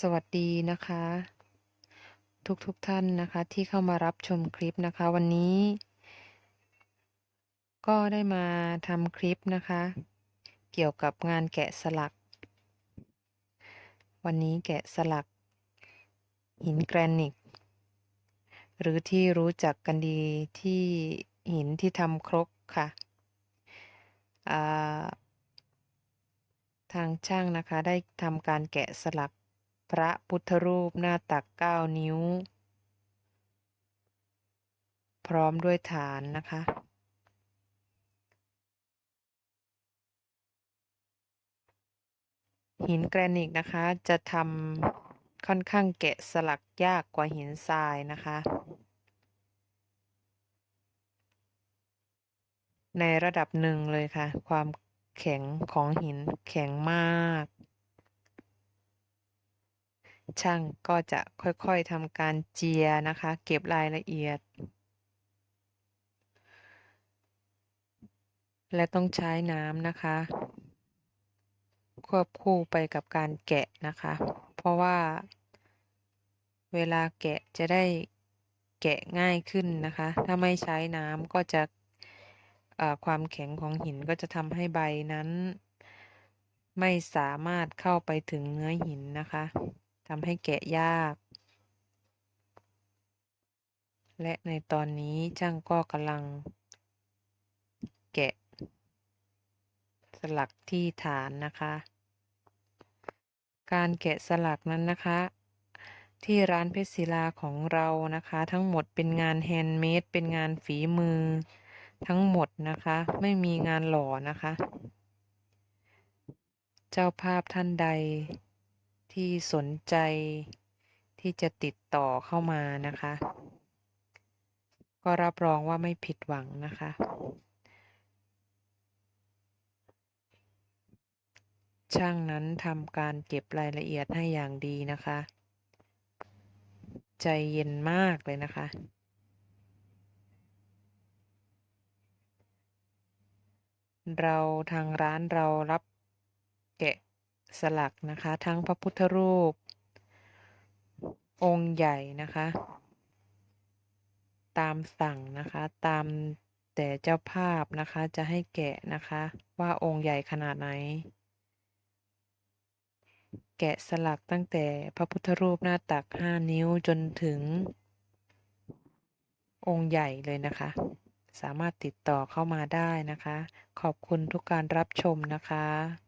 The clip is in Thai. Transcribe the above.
สวัสดีนะคะ ทุกๆทท่านนะคะที่เข้ามารับชมคลิปนะคะ วันนี้ ก็ได้มาทำคลิปนะคะ เกี่ยวกับงานแกะสลัก วันนี้แกะสลัก หินแกรนิตหรือที่รู้จักกันดีที่หินที่ทำครกค่ะทางช่างนะคะได้ทำการแกะสลัก พระพุทธรูปหน้าตักเก้านิ้ว พร้อมด้วยฐานนะคะ หินแกรนิตนะคะจะทำค่อนข้างแกะสลักยากกว่าหินทรายนะคะในระดับหนึ่งเลยค่ะ ความแข็งของหินแข็งมาก ช่างก็จะค่อยๆทำการเจียนะคะ เก็บรายละเอียด และต้องใช้น้ำนะคะ ควบคู่ไปกับการแกะนะคะ เพราะว่า เวลาแกะจะได้แกะง่ายขึ้นนะคะ ถ้าไม่ใช้น้ำก็จะความแข็งของหินก็จะทำให้ใบนั้น ไม่สามารถเข้าไปถึงเนื้อหินนะคะ ทำให้แกะยาก และในตอนนี้ช่างก็กำลัง แกะ สลักที่ฐานนะคะ การแกะสลักนั้นนะคะ ที่ร้านเพชรศิลาของเรานะคะ ทั้งหมดเป็นงานแฮนด์เมดเป็นงานฝีมือ ทั้งหมดนะคะ ไม่มีงานหล่อนะคะ เจ้าภาพท่านใด ที่สนใจที่จะติดต่อเข้ามานะคะ ก็รับรองว่าไม่ผิดหวังนะคะ ช่างนั้นทำการเก็บรายละเอียดให้อย่างดีนะคะ ใจเย็นมากเลยนะคะเราทางร้านเรารับแกะ สลักนะคะ ทั้งพระพุทธรูป องค์ใหญ่นะคะ ตามสั่งนะคะ ตามแต่เจ้าภาพนะคะจะให้แกะนะคะ ว่าองค์ใหญ่ขนาดไหน แกะสลักตั้งแต่พระพุทธรูปหน้าตักห้านิ้วจนถึง องค์ใหญ่เลยนะคะ สามารถติดต่อเข้ามาได้นะคะ ขอบคุณทุกการรับชมนะคะ